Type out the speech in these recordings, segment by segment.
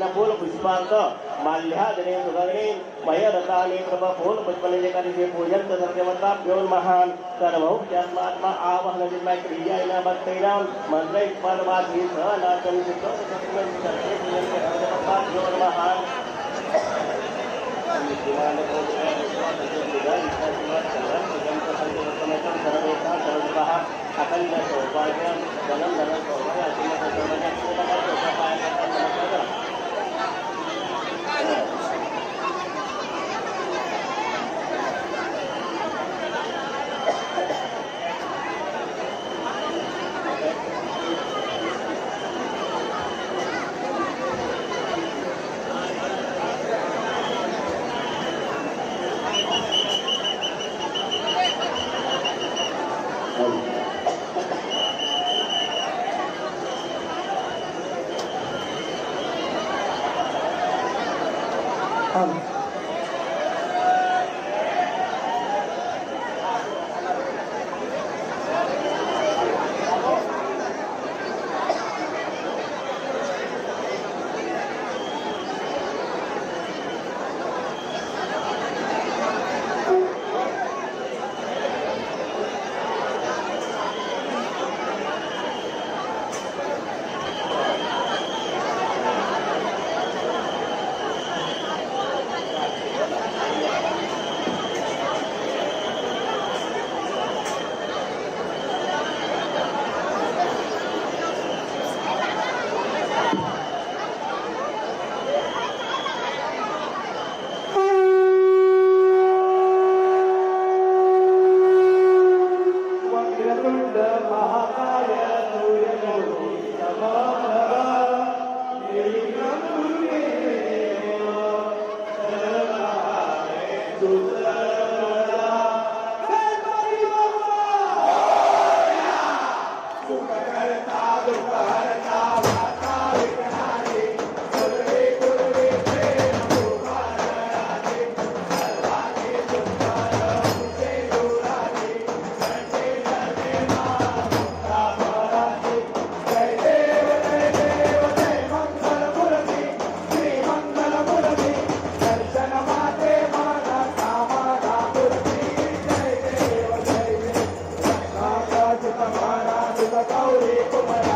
नकुल पुष्पांक माल्यादने सुगरणे मयरसाने प्रभ फूल पुष्पनिलेकरिते पूजन सर्वमता प्योन महान सर्वौत्यात्मात्मा आवहन जिन्मा क्रियायना भक्तैनां मन्त्रैक्परवादी स नाचन चित्तो सत्मन् सर्वे पूजन सर्वमता प्योन महान अखंड सौभाग्य धनम धनम सौभाग्य कमाला तुला कावरे कुमारा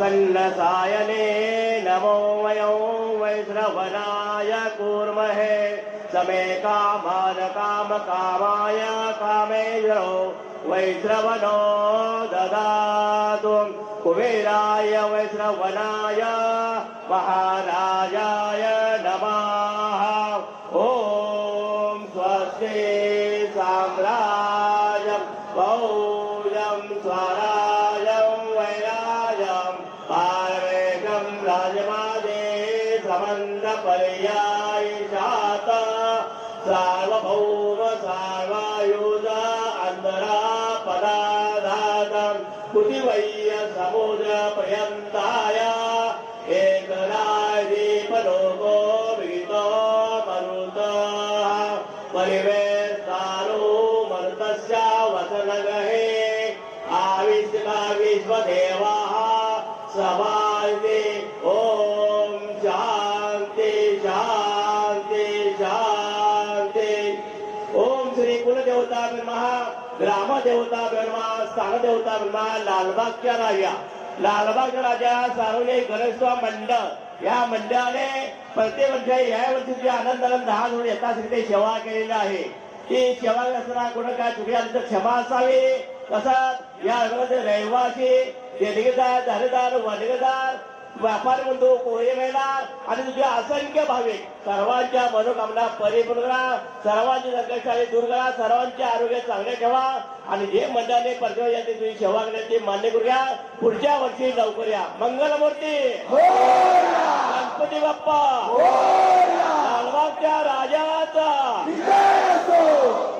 प्रसन्नसायने नमो वयो वैश्रवणाय कूर्महे समे कामान काम कामाय कामेश्वरो वैश्रवणो ददातु। कुबेराय वैश्रवणाय महाराजाय लागला लालबागच्या राजा. लालबाग राजा सार्वजनिक गणेशोत्सव मंडळ. या मंडळाने प्रत्येक वर्षी या वर्षीची आनंदाला दहा म्हणून यथाशक्ती सेवा केलेली आहे. ती सेवा असताना कुठं काय चुकी आली तर क्षमा असावी. तसंच या रहिवासी देणगीदार धारेदार वडगेदार व्यापारी बंधू कोळी महिला आणि तुझे असंख्य भाविक सर्वांच्या मनोकामना परिपूर्ण करा. सर्वांची संकष्टाने दूर करा. सर्वांचे आरोग्य चांगले ठेवा. आणि जे मंडळाने परदेशाची तुझी सेवा करण्याची मान्य करूया पुढच्या वर्षी लवकर या. मंगलमूर्ती! गणपती बाप्पा! लालबागच्या असो राजाची!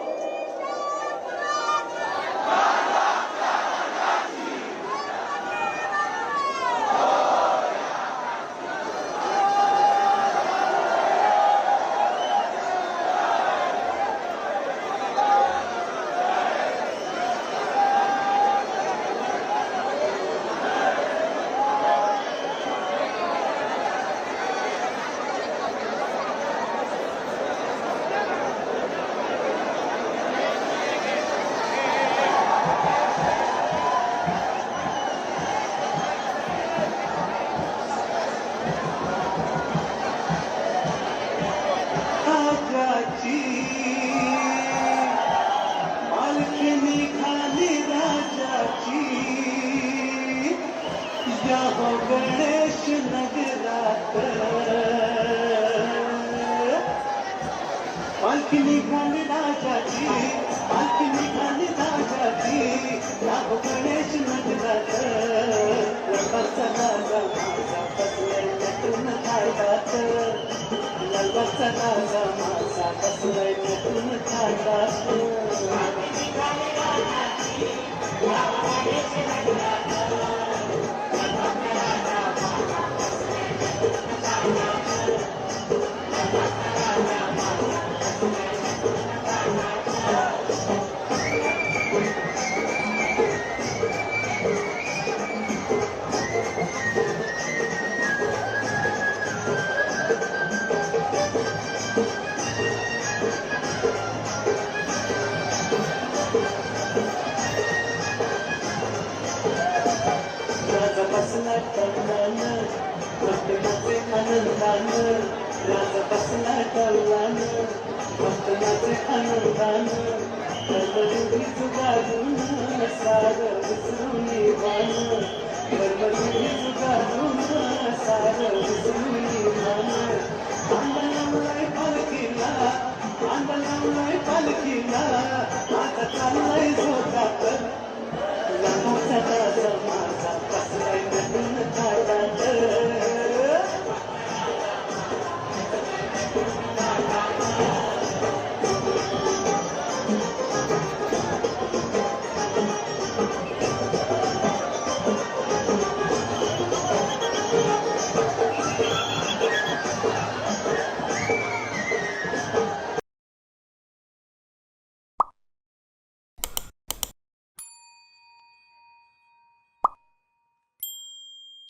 ललबचा राजा माझा बसलाय नटून थाटात अनोदान कर्मचुरीच गाजून सागर विसरून मान कर्मचुरीच गाजून सागर विसरून मान आंदोलनाय पालखीला आंदोलनाय पालखीला आता चाललाय झोका तर लांबचा माझा कसलाय